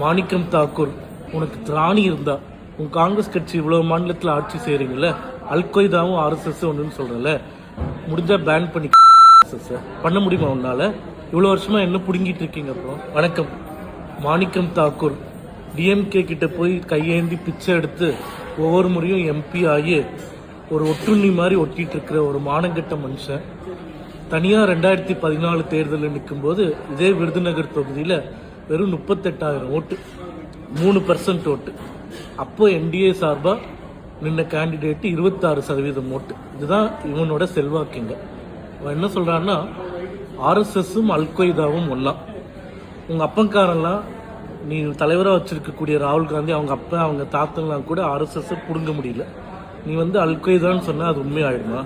மாணிக்கம் தாக்கூர் உனக்கு திராணி இருந்தா உன் காங்கிரஸ் கட்சி இவ்வளவு மாநிலத்தில் ஆட்சி செய்கிறீங்கள அல்கொய்தாவும் ஆர்எஸ்எஸ் ஒன்றுன்னு சொல்கிறல முடிஞ்சால் பேன் பண்ணி பண்ண முடியுமா உன்னால்? இவ்வளோ வருஷமாக என்ன பிடுங்கிட்டு இருக்கீங்க அப்புறம்? வணக்கம். மாணிக்கம் தாக்கூர் டிஎம்கே கிட்ட போய் கையேந்தி பிச்சை எடுத்து ஒவ்வொரு முறையும் எம்பி ஆகி ஒரு ஒட்டுண்ணி மாதிரி ஒட்டிட்டு இருக்கிற ஒரு மானங்கட்ட மனுஷன். தனியாக ரெண்டாயிரத்தி பதினாலு தேர்தலில் நிற்கும்போது இதே விருதுநகர் தொகுதியில் வெறும் முப்பத்தெட்டாயிரம் ஓட்டு. மூணு பர்சன்ட் ஓட்டு. அப்போ என்டிஏ சார்பாக நின்ன கேண்டிடேட்டு இருபத்தாறு சதவீதம் ஓட்டு. இதுதான் இவனோட செல்வாக்குங்க. அவன் என்ன சொல்கிறான்னா ஆர்எஸ்எஸும் அல்கொய்தாவும் ஒன்றா உங்கள் அப்பங்காரெல்லாம் நீ தலைவராக வச்சிருக்கக்கூடிய ராகுல் காந்தி அவங்க அப்பா அவங்க தாத்தெல்லாம் கூட ஆர்எஸ்எஸ்ஸை புடுங்க முடியல. நீ வந்து அல்கொய்தான்னு சொன்னால் அது உண்மையாயிடுமா?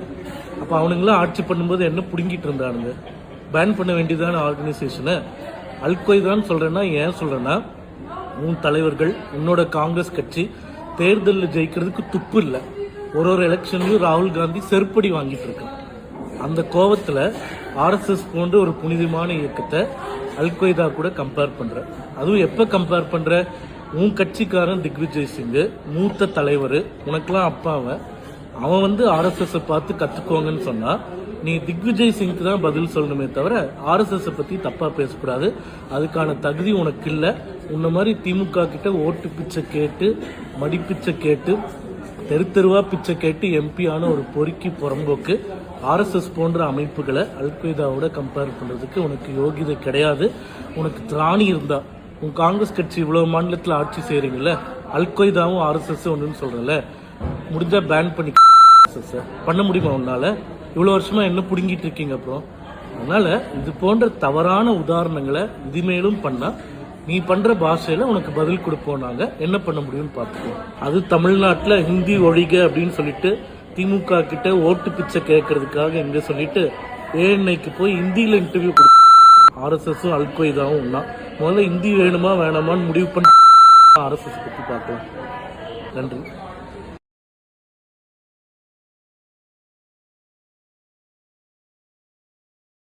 அப்போ அவனுங்களாம் ஆட்சி பண்ணும்போது என்ன பிடுங்கிட்டு இருந்தானுங்க? பேன் பண்ண வேண்டியதான ஆர்கனைசேஷனை அல்கொய்தான்னு சொல்கிறேன்னா ஏன் சொல்கிறேன்னா உன் தலைவர்கள் உன்னோட காங்கிரஸ் கட்சி தேர்தலில் ஜெயிக்கிறதுக்கு துப்பு இல்லை. ஒரு ஒரு எலெக்ஷன்லையும் ராகுல் காந்தி செருப்படி வாங்கிட்டு இருக்கான். அந்த கோபத்தில் ஆர்எஸ்எஸ் போன்ற ஒரு புனிதமான இயக்கத்தை அல்கொய்தா கூட கம்பேர் பண்ணுற அதுவும் எப்போ கம்பேர் பண்ணுற உன் கட்சிக்காரன் திக்விஜய் சிங்கு மூத்த தலைவர் உனக்கெல்லாம் அப்பாவை அவன் வந்து ஆர்எஸ்எஸ்ஸை பார்த்து கற்றுக்கோங்கன்னு சொன்னால் நீ திக்விஜய் சிங்க்கு தான் பதில் சொல்லணுமே தவிர ஆர்எஸ்எஸை பற்றி தப்பாக பேசக்கூடாது. அதுக்கான தகுதி உனக்கு இல்லை உன்ன மாதிரி திமுக கிட்ட ஓட்டு பிச்சை கேட்டு மடிப்பிச்சை கேட்டு தெரு தெருவா பிச்சை கேட்டு எம்பியான ஒரு பொறுக்கி புறம்போக்கு ஆர்எஸ்எஸ் போன்ற அமைப்புகளை அல்கொய்தாவோட கம்பேர் பண்ணுறதுக்கு உனக்கு யோகிதை கிடையாது. உனக்கு திராணி இருந்தால் உன் காங்கிரஸ் கட்சி இவ்வளோ மாநிலத்தில் ஆட்சி செய்கிறீங்கள அல்கொய்தாவும் ஆர்எஸ்எஸ் ஒன்றுன்னு சொல்கிறல முடிஞ்சால் பேன் பண்ணி RSS பண்ண முடியுமா உன்னால்? இவ்வளோ வருஷமா என்ன பிடுங்கிட்டு இருக்கீங்க அப்புறம் அதனால இது போன்ற தவறான உதாரணங்களை இனிமேலும் பண்ணால் நீ பண்ணுற பாஷையில் உனக்கு பதில் கொடுப்போம் நாங்கள் என்ன பண்ண முடியும்னு பார்த்துக்குவோம் அது தமிழ்நாட்டில் ஹிந்தி ஒழிக அப்படின்னு சொல்லிட்டு திமுக கிட்ட ஓட்டு பிச்சை கேட்கறதுக்காக இங்க சொல்லிட்டு ஏஎன்ஐக்கு போய் ஹிந்தியில் இன்டர்வியூ கொடு. ஆர்எஸ்எஸும் அல்கொய்தாவும் ஒன்றா முதல்ல ஹிந்தி வேணுமா வேணாமான்னு முடிவு பண்ணி ஆர்எஸ்எஸ் பற்றி பார்க்கலாம். நன்றி.